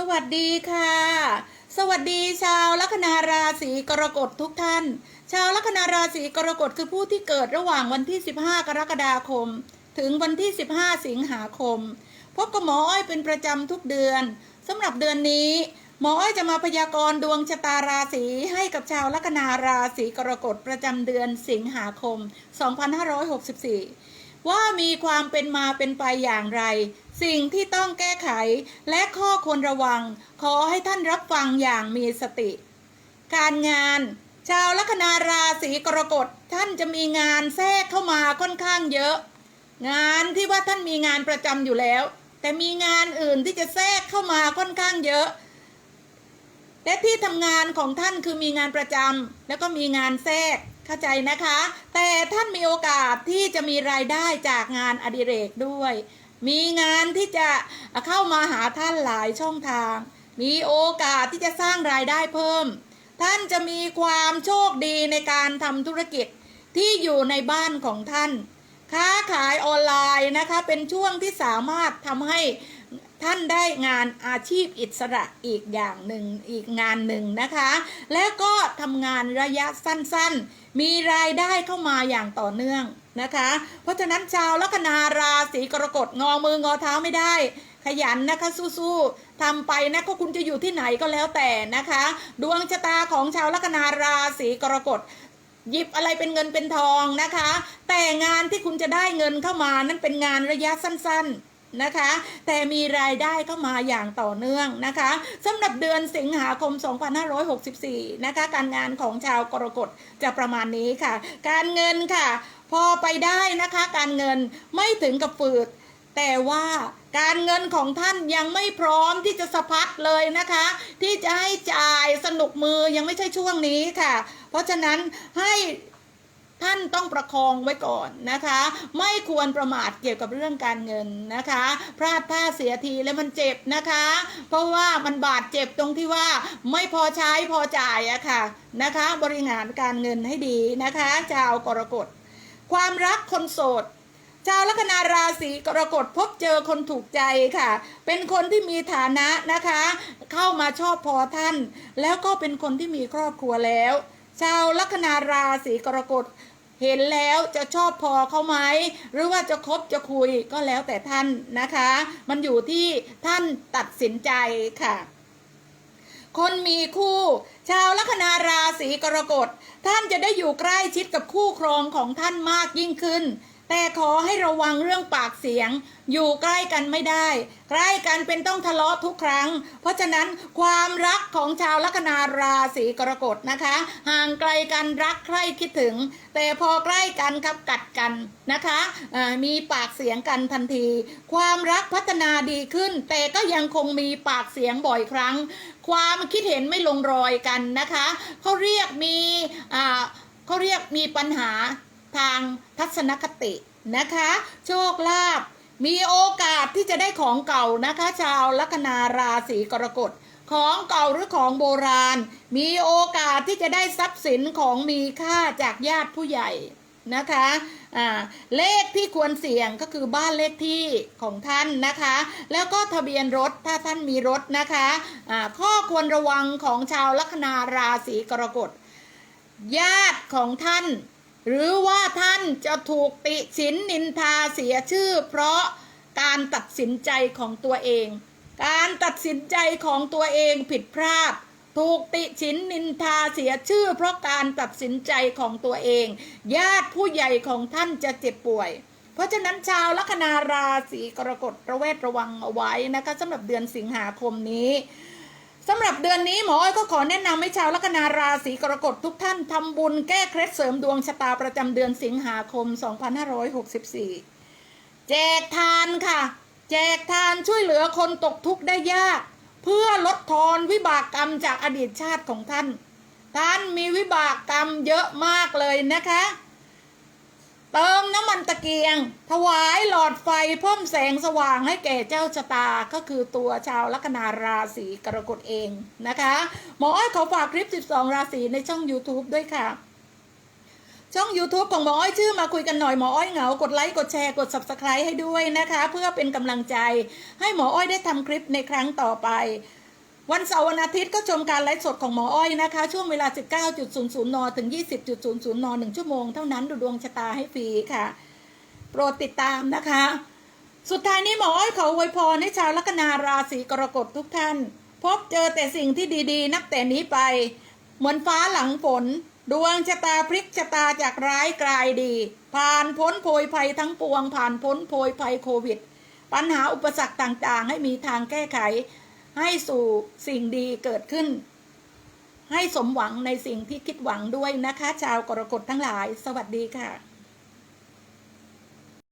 สวัสดีค่ะ สวัสดีชาวลัคนาราศีกรกฎทุกท่าน ชาวลัคนาราศีกรกฎคือผู้ที่เกิดระหว่างวันที่ 15 กรกฎาคม ถึงวันที่ 15 สิงหาคม พบกับหมออ้อยเป็นประจำทุกเดือนสำหรับเดือนนี้ หมออ้อยจะมาพยากรณ์ดวงชะตาราศีให้กับชาวลัคนาราศีกรกฎประจำเดือนสิงหาคม 2564 ว่ามีความเป็นมาเป็นไปอย่างไร สิ่งที่ต้องแก้ไขและข้อควรระวัง ขอให้ท่านรับฟังอย่างมีสติ การงาน ชาวลัคนาราศีกรกฎท่านจะมีงานแทรกเข้ามาค่อนข้างเยอะ งานที่ว่าท่านมีงานประจำอยู่แล้ว แต่มีงานอื่นที่จะแทรกเข้ามาค่อนข้างเยอะและที่ทำงานของท่านคือมีงานประจำแล้วก็มีงานแทรก เข้าใจนะคะ แต่ท่านมีโอกาสที่จะมีรายได้จากงานอดิเรกด้วย มีงานที่จะเข้ามาหาท่านหลายช่องทาง มีโอกาสที่จะสร้างรายได้เพิ่ม ท่านจะมีความโชคดีในการทำธุรกิจที่อยู่ในบ้านของท่าน ค้าขายออนไลน์นะคะเป็นช่วงที่สามารถทำให้ ท่านได้งานอาชีพอิสระอีกอย่างหนึ่งอีกงานหนึ่งนะคะ และก็ทำงานระยะสั้นๆ มีรายได้เข้ามาอย่างต่อเนื่องนะคะ เพราะฉะนั้นชาวลัคนาราศีกรกฎงอมืองอเท้าไม่ได้ ขยันนะคะสู้ๆทำไปนะก็คุณจะอยู่ที่ไหนก็แล้วแต่นะคะ ดวงชะตาของชาวลัคนาราศีกรกฎหยิบอะไรเป็นเงินเป็นทองนะคะ แต่งานที่คุณจะได้เงินเข้ามานั้นเป็นงานระยะสั้นๆ นะคะ แต่มีรายได้เข้ามาอย่างต่อเนื่องนะคะสำหรับเดือนสิงหาคม 2564 นะคะ การงานของชาวกรกฎจะประมาณนี้ค่ะ การเงินค่ะ พอไปได้นะคะ การเงินไม่ถึงกับฝืด แต่ว่าการเงินของท่านยังไม่พร้อมที่จะสะพัดเลยนะคะ ที่จะให้จ่ายสนุกมือยังไม่ใช่ช่วงนี้ค่ะ เพราะฉะนั้นให้ ท่านต้องประคองไว้ก่อนนะคะ ไม่ควรประมาทเกี่ยวกับเรื่องการเงินนะคะ พลาดท่าเสียทีแล้วมันเจ็บนะคะ เพราะว่ามันบาดเจ็บตรงที่ว่าไม่พอใช้พอจ่ายอะค่ะนะคะ บริหารการเงินให้ดีนะคะชาวกรกฎความรักคนโสดชาวลัคนาราศีกรกฎพบเจอคนถูกใจค่ะ เป็นคนที่มีฐานะนะคะ เข้ามาชอบพอท่าน แล้วก็เป็นคนที่มีครอบครัวแล้ว ชาวลัคนาราศีกรกฎ เห็นแล้วจะชอบพอเขาไหมหรือว่าจะคบจะคุยก็แล้วแต่ท่านนะคะ มันอยู่ที่ท่านตัดสินใจค่ะ คนมีคู่ ชาวลัคนาราศีกรกฎท่านจะได้อยู่ใกล้ชิดกับคู่ครองของท่านมากยิ่งขึ้น แต่ขอให้ระวังเรื่องปากเสียง อยู่ใกล้กันไม่ได้ ใกล้กันเป็นต้องทะเลาะทุกครั้ง เพราะฉะนั้นความรักของชาวลัคนาราศีกรกฎนะคะ ห่างไกลกันรักใคร่คิดถึง แต่พอใกล้กันครับกัดกันนะคะมีปากเสียงกันทันที ความรักพัฒนาดีขึ้น แต่ก็ยังคงมีปากเสียงบ่อยครั้ง ความคิดเห็นไม่ลงรอยกันนะคะเขาเรียกมีเขาเรียกมีปัญหา ทางทัศนคตินะคะ โชคลาภมีโอกาสที่จะได้ของเก่านะคะ ชาวลัคนาราศีกรกฎของเก่าหรือของโบราณ มีโอกาสที่จะได้ทรัพย์สินของมีค่าจากญาติผู้ใหญ่นะคะเลขที่ควรเสี่ยงก็คือบ้านเลขที่ของท่านนะคะ แล้วก็ทะเบียนรถถ้าท่านมีรถนะคะอ่าข้อควรระวังของชาวลัคนาราศีกรกฎญาติของท่าน หรือว่าท่านจะถูกติฉินนินทาเสียชื่อ เพราะการตัดสินใจของตัวเอง การตัดสินใจของตัวเองผิดพลาดถูกติฉินนินทาเสียชื่อ เพราะการตัดสินใจของตัวเอง ญาติผู้ใหญ่ของท่านจะเจ็บป่วย เพราะฉะนั้นชาวลัคนาราศีกรกฎระแวดระวังเอาไว้นะคะสำหรับเดือนสิงหาคมนี้ สำหรับเดือนนี้หมออ้อยก็ขอแนะนำให้ชาวลัคนาราศีกรกฎทุกท่านทำบุญแก้เคล็ดเสริมดวงชะตาประจำเดือนสิงหาคม 2564 แจกทานค่ะ แจกทานช่วยเหลือคนตกทุกข์ได้ยาก เพื่อลดทอนวิบากกรรมจากอดีตชาติของท่าน ท่านมีวิบากกรรมเยอะมากเลยนะคะ เติมน้ำมันตะเกียง ถวายหลอดไฟเพิ่มแสงสว่างให้แก่เจ้าชะตาก็คือตัวชาวลัคนาราศีกรกฎเองนะคะ หมออ้อยขอฝากคลิป 12 ราศีในช่อง YouTube ด้วยค่ะช่อง YouTube ของหมออ้อยชื่อมาคุยกันหน่อยหมออ้อยเหงากดไลค์กดแชร์กด Subscribe ให้ด้วยนะคะ เพื่อเป็นกำลังใจให้หมออ้อยได้ทำคลิปในครั้งต่อไป วันเสาร์วันอาทิตย์ก็ชมการไลฟ์สดของหมออ้อยนะคะ ช่วงเวลา 19.00 น ถึง 20.00 น 1 ชั่วโมงเท่านั้นดูดวงชะตาให้ฟรีค่ะ โปรดติดตามนะคะ สุดท้ายนี้หมออ้อยขออวยพรให้ชาวลัคนาราศีกรกฎทุกท่าน พบเจอแต่สิ่งที่ดีๆ นับแต่นี้ไป เหมือนฟ้าหลังฝน ดวงชะตาพลิกชะตาจากร้ายกลายดี ผ่านพ้นโพยภัยทั้งปวง ผ่านพ้นโพยภัยโควิด ปัญหาอุปสรรคต่างๆ ให้มีทางแก้ไข ให้สู่สิ่งดีเกิดขึ้น ให้สมหวังในสิ่งที่คิดหวังด้วยนะคะ ชาวกรกฎทั้งหลาย สวัสดีค่ะ